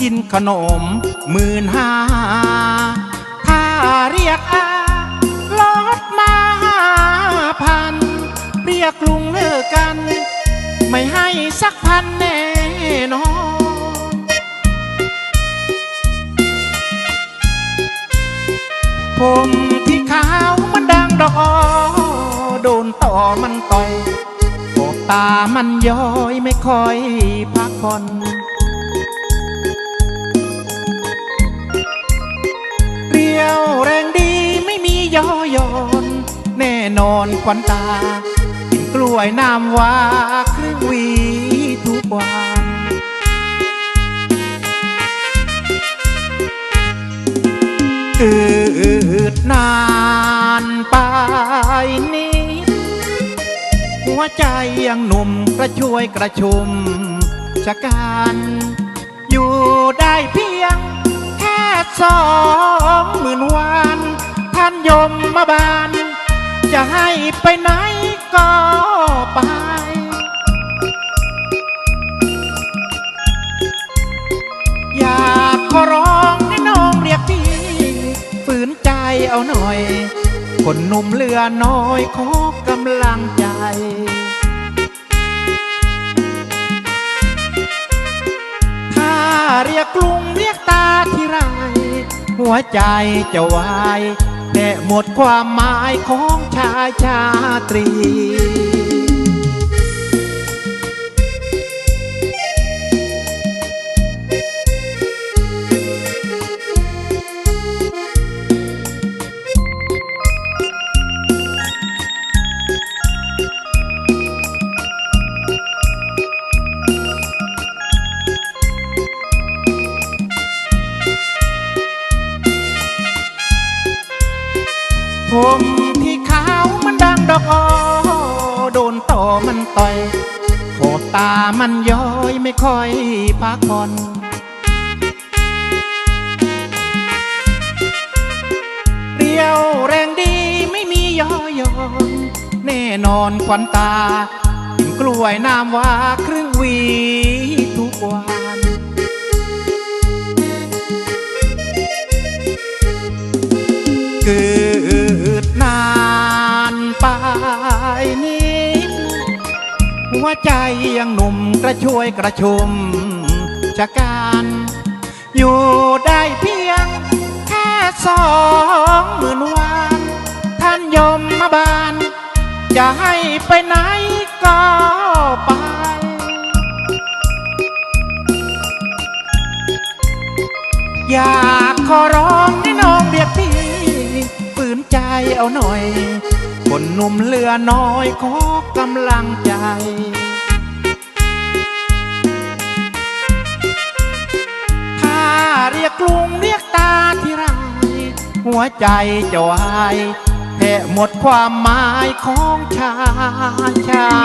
กินขนมหมื่นห้าถ้าเรียกอาลดมาห้าพัน เรียกลุงเลิกกัน ไม่ให้สักพันแน่นอนผมที่ขาวมันดังดอกโดนต่อมันต่อยอบตามันย้อยไม่ค่อยพักผ่อน น่นอนควันตากินกล้วยน้ำว้าครึ่งวีทุกวันอืดนานไปนี้ หัวใจยังหนุ่มกระช่วยกระชุมชะกันอยู่ได้เพียง แค่สองหมื่นวัน ท่านยมมาบา จะให้ไปไหนก็ไป อยากขอร้องให้น้องเรียกพี่ ฝืนใจเอาหน่อย คนหนุ่มเหลือน้อยขอกำลังใจถ้าเรียกลุงเรียกตาที่ไร หัวใจจะวาย แกะหมดความหมายของชายชาตรี มที่ขาวมันดังดอกออโดนต่อมันต่อยโขบตามันย้อยไม่ค่อยพักผ่อนเรียวแรงดีไม่มีย่อยอนแน่นอนควันตากินกล้วยน้ำว่าครึ่งวีทุกวันเกิด ใจยังหนุ่มกระช่วยกระชุมชะกันอยู่ได้เพียง แค่สองหมื่นวัน ท่านยมมาบาน จะให้ไปไหนก็ไปอยากขอร้องให้น้องเรียกพี่ฝืนใจเอาหน่อย คนหนุ่มเหลือน้อยขอกำลังใจ ตาที่ไรหัวใจจะวายแทะหมดความหมายของชาชา